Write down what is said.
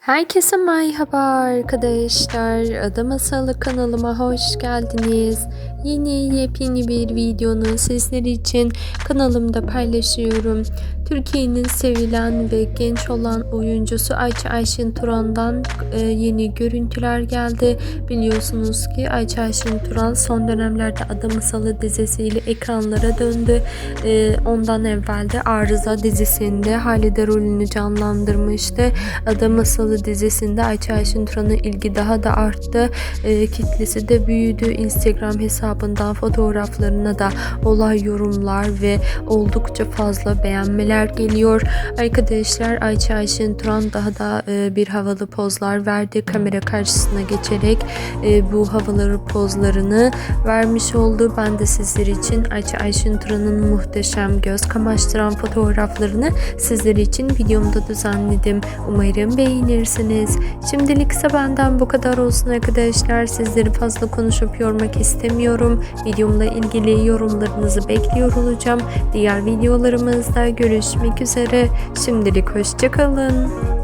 Herkese merhaba arkadaşlar. Ada Masalı kanalıma hoş geldiniz. Yeni yepyeni bir videonu sizler için kanalımda paylaşıyorum. Türkiye'nin sevilen ve genç olan oyuncusu Ayça Ayşin Turan'dan e, yeni görüntüler geldi. Biliyorsunuz ki Ayça Ayşin Turan son dönemlerde Ada Masalı dizisiyle ekranlara döndü. E, ondan evvel de Arıza dizisinde Halide rolünü canlandırmıştı. Ada Masalı dizisinde Ayça Ayşin Turan'a ilgi daha da arttı. E, kitlesi de büyüdü. Instagram hesabından fotoğraflarına da olay yorumlar ve oldukça fazla beğenmeler geliyor. Arkadaşlar Ayça Ayşin Turan daha da e, bir havalı pozlar verdi. Kamera karşısına geçerek e, bu havaları pozlarını vermiş oldu. Ben de sizler için Ayça Ayşin Turan'ın muhteşem göz kamaştıran fotoğraflarını sizler için videomda düzenledim. Umarım beğenirsiniz. Şimdilik ise benden bu kadar olsun arkadaşlar. Sizleri fazla konuşup yormak istemiyorum. Videomla ilgili yorumlarınızı bekliyor olacağım. Diğer videolarımızda görüşmek üzere. Şimdilik hoşçakalın.